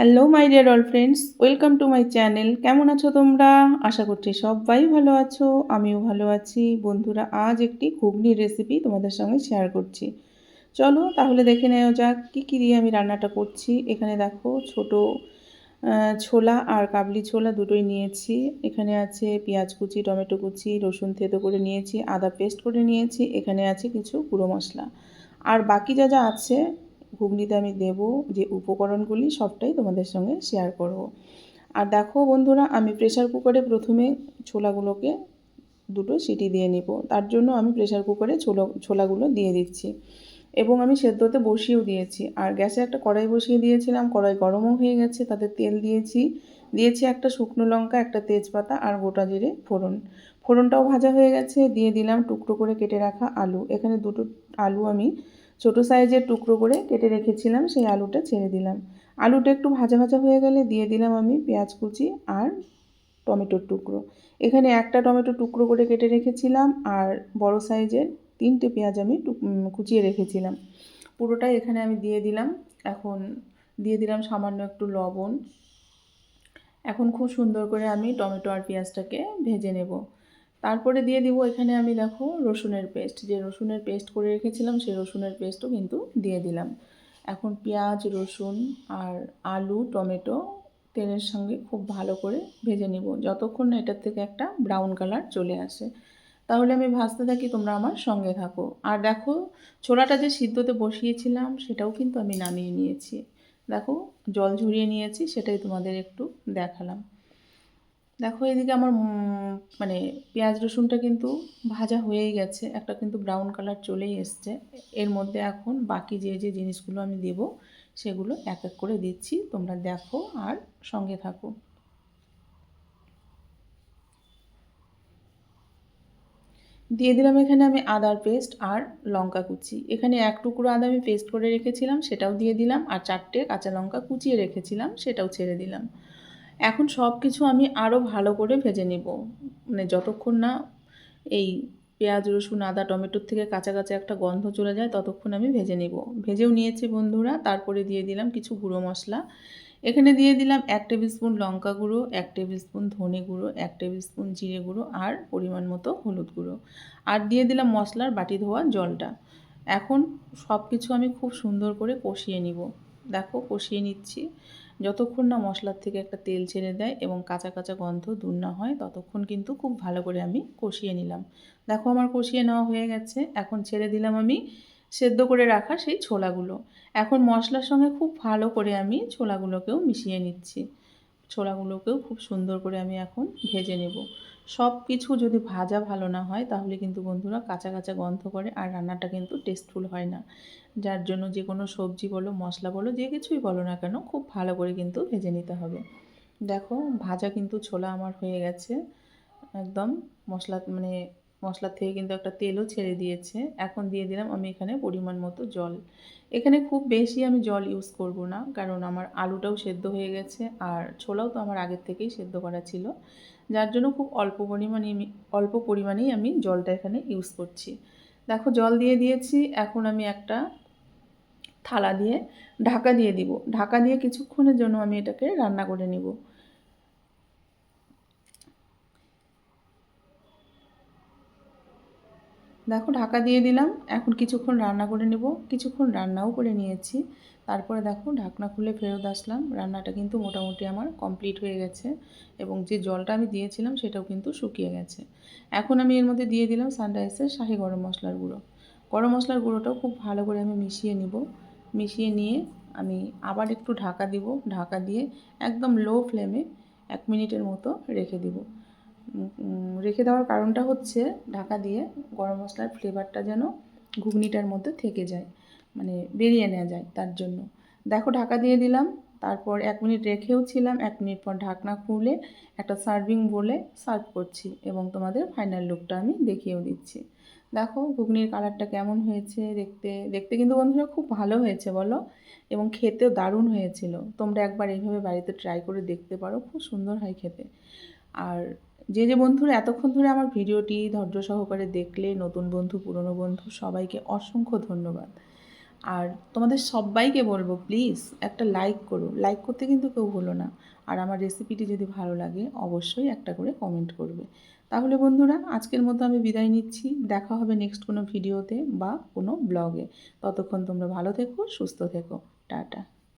Hello my dear all friends welcome to my channel কেমন আছো তোমরা? আশা করছি সবাই ভালো আছো। আমিও ভালো আছি। বন্ধুরা, আজ একটি ঘুগনির রেসিপি তোমাদের সঙ্গে শেয়ার করছি। চলো তাহলে দেখে নেওয়া যাক কী কী দিয়ে আমি রান্নাটা করছি। এখানে দেখো ছোট ছোলা আর কাবলি ছোলা দুটোই নিয়েছি। এখানে আছে পেঁয়াজ কুচি, টমেটো কুচি, রসুন থেতো করে নিয়েছি, আদা পেস্ট করে নিয়েছি। এখানে আছে কিছু গুঁড়ো মশলা। আর বাকি যা যা আছে ঘুগনিতে আমি দেব যে উপকরণগুলি সবটাই তোমাদের সঙ্গে শেয়ার করব। আর দেখো বন্ধুরা, আমি প্রেশার কুকারে প্রথমে ছোলাগুলোকে দুটো সিটি দিয়ে নিব। তার জন্য আমি প্রেশার কুকারে ছোলা, ছোলাগুলো দিয়ে দিচ্ছি। এবং আমি সেদ্ধতে বসিয়েও দিয়েছি। আর গ্যাসে একটা কড়াই বসিয়ে দিয়েছিলাম, কড়াই গরমও হয়ে গেছে, তাতে তেল দিয়েছি। দিয়েছি একটা শুকনো লঙ্কা, একটা তেজপাতা আর গোটা জিরে ফোড়ন। ফোড়নটাও ভাজা হয়ে গেছে, দিয়ে দিলাম টুকরো করে কেটে রাখা আলু। এখানে দুটো আলু আমি ছোটো সাইজের টুকরো করে কেটে রেখেছিলাম, সেই আলুটা ছেড়ে দিলাম। আলুটা একটু ভাজা ভাজা হয়ে গেলে দিয়ে দিলাম আমি পেঁয়াজ কুচি আর টমেটোর টুকরো। এখানে একটা টমেটো টুকরো করে কেটে রেখেছিলাম আর বড় সাইজের তিনটে পেঁয়াজ আমি কুচিয়ে রেখেছিলাম। পুরোটাই এখানে আমি দিয়ে দিলাম। এখন দিয়ে দিলাম সামান্য একটু লবণ। এখন খুব সুন্দর করে আমি টমেটো আর পেঁয়াজটাকে ভেজে নেব। তারপরে দিয়ে দিব এখানে আমি দেখো রসুনের পেস্ট। যে রসুনের পেস্ট করে রেখেছিলাম সেই রসুনের পেস্টও কিন্তু দিয়ে দিলাম। এখন পেঁয়াজ, রসুন আর আলু, টমেটো তেলের সঙ্গে খুব ভালো করে ভেজে নিব। যতক্ষণ না এটার থেকে একটা ব্রাউন কালার চলে আসে। তাহলে আমি ভাজতে থাকি, তোমরা আমার সঙ্গে থাকো। আর দেখো, ছোলাটা যে সিদ্ধতে বসিয়েছিলাম, সেটাও কিন্তু আমি নামিয়ে নিয়েছি। দেখো, জল ঝরিয়ে নিয়েছি, সেটাই তোমাদের একটু দেখালাম। দেখো, এদিকে আমার মানে পেঁয়াজ রসুনটা কিন্তু ভাজা হয়েই গেছে। একটা কিন্তু ব্রাউন কালার চলেই এসছে। এর মধ্যে এখন বাকি যে যে জিনিসগুলো আমি দেব, সেগুলো এক এক করে দিচ্ছি। তোমরা দেখো আর সঙ্গে থাকো। দিয়ে দিলাম এখানে আমি আদার পেস্ট আর লঙ্কা কুচি। এখানে এক টুকরো আদা আমি পেস্ট করে রেখেছিলাম, সেটাও দিয়ে দিলাম। আর চারটে কাঁচা লঙ্কা কুচিয়ে রেখেছিলাম, সেটাও ছেড়ে দিলাম। এখন সব কিছু আমি আরও ভালো করে ভেজে নেব। মানে যতক্ষণ না এই পেঁয়াজ, রসুন, আদা, টমেটোর থেকে কাঁচা কাঁচা একটা গন্ধ চলে যায়, ততক্ষণ আমি ভেজে নেব। ভেজেও নিয়েছি বন্ধুরা, তারপরে দিয়ে দিলাম কিছু গুঁড়ো মশলা। এখানে দিয়ে দিলাম এক টেবিল স্পুন লঙ্কা গুঁড়ো, এক টেবিল স্পুন ধনে গুঁড়ো, এক টেবিল স্পুন জিরে গুঁড়ো আর পরিমাণ মতো হলুদ গুঁড়ো। আর দিয়ে দিলাম মশলার বাটি ধোয়া জলটা। এখন সব কিছু আমি খুব সুন্দর করে কষিয়ে নিব। দেখো কষিয়ে নিচ্ছি। যতক্ষণ না মশলার থেকে একটা তেল ছেড়ে দেয় এবং কাঁচা কাঁচা গন্ধ দূর না হয়, ততক্ষণ কিন্তু খুব ভালো করে আমি কষিয়ে নিলাম। দেখো আমার কষিয়ে নেওয়া হয়ে গেছে। এখন ছেড়ে দিলাম আমি সেদ্ধ করে রাখা সেই ছোলাগুলো। এখন মশলার সঙ্গে খুব ভালো করে আমি ছোলাগুলোকেও মিশিয়ে নিচ্ছি। ছোলাগুলোকেও খুব সুন্দর করে আমি এখন ভেজে নেব। সব কিছু যদি ভাজা ভালো না হয়, তাহলে কিন্তু বন্ধুরা কাঁচা কাঁচা গন্ধ করে আর রান্নাটা কিন্তু টেস্টফুল হয় না। যার জন্য যে কোনো সবজি বলো, মশলা বলো, যে কিছুই বলো না কেন, খুব ভালো করে কিন্তু ভেজে নিতে হবে। দেখো, ভাজা কিন্তু ছোলা আমার হয়ে গেছে। একদম মশলা মানে মশলার থেকে কিন্তু একটা তেলও ছেড়ে দিয়েছে। এখন দিয়ে দিলাম আমি এখানে পরিমাণ মতো জল। এখানে খুব বেশি আমি জল ইউজ করব না, কারণ আমার আলুটাও সেদ্ধ হয়ে গেছে আর ছোলাও তো আমার আগের থেকেই সেদ্ধ করা ছিল। যার জন্য খুব অল্প পরিমাণে অল্প পরিমাণেই আমি জলটা এখানে ইউজ করছি। দেখো জল দিয়ে দিয়েছি, এখন আমি একটা থালা দিয়ে ঢাকা দিয়ে দিব। ঢাকা দিয়ে কিছুক্ষণের জন্য আমি এটাকে রান্না করে নিব। দেখো ঢাকা দিয়ে দিলাম। এখন কিছুক্ষণ রান্না করে নেব। কিছুক্ষণ রান্নাও করে নিয়েছি। তারপরে দেখো ঢাকনা খুলে ফেরত আসলাম। রান্নাটা কিন্তু মোটামুটি আমার কমপ্লিট হয়ে গেছে এবং যে জলটা আমি দিয়েছিলাম সেটাও কিন্তু শুকিয়ে গেছে। এখন আমি এর মধ্যে দিয়ে দিলাম সানরাইসের শাহি গরম মশলার গুঁড়ো। গরম মশলার গুঁড়োটাও খুব ভালো করে আমি মিশিয়ে নিব। মিশিয়ে নিয়ে আমি আবার একটু ঢাকা দিব। ঢাকা দিয়ে একদম লো ফ্লেমে এক মিনিটের মতো রেখে দিব। রেখে দেওয়ার কারণটা হচ্ছে ঢাকা দিয়ে গরম মশলার ফ্লেভারটা যেন ঘুগনিটার মধ্যে থেকে যায় মানে বেরিয়ে নেওয়া যায় তার জন্য। দেখো ঢাকা দিয়ে দিলাম, তারপর এক মিনিট রেখেও ছিলাম এক মিনিট পর ঢাকনা খুলে একটা সার্ভিং বলে সার্ভ করছি এবং তোমাদের ফাইনাল লুকটা আমি দেখিয়েও দিচ্ছি। দেখো ঘুগনির কালারটা কেমন হয়েছে দেখতে দেখতে কিন্তু বন্ধুরা খুব ভালো হয়েছে বলো এবং খেতেও দারুণ হয়েছিল। তোমরা একবার এইভাবে বাড়িতে ট্রাই করে দেখতে পারো, খুব সুন্দর হয় খেতে। আর যে যে বন্ধুরা এতক্ষণ ধরে আমার ভিডিওটি ধৈর্য সহকারে দেখলে, নতুন বন্ধু, পুরনো বন্ধু, সবাইকে অসংখ্য ধন্যবাদ। আর তোমাদের সবাইকে বলব প্লিজ একটা লাইক করো। লাইক করতে কিন্তু কেউ ভুলো না। আর আমার রেসিপিটি যদি ভালো লাগে, অবশ্যই একটা করে কমেন্ট করবে। তাহলে বন্ধুরা, আজকের মতো আমি বিদায় নিচ্ছি। দেখা হবে নেক্সট কোনো ভিডিওতে বা কোনো ব্লগে ততক্ষণ তোমরা ভালো থেকো, সুস্থ থেকো। টাটা।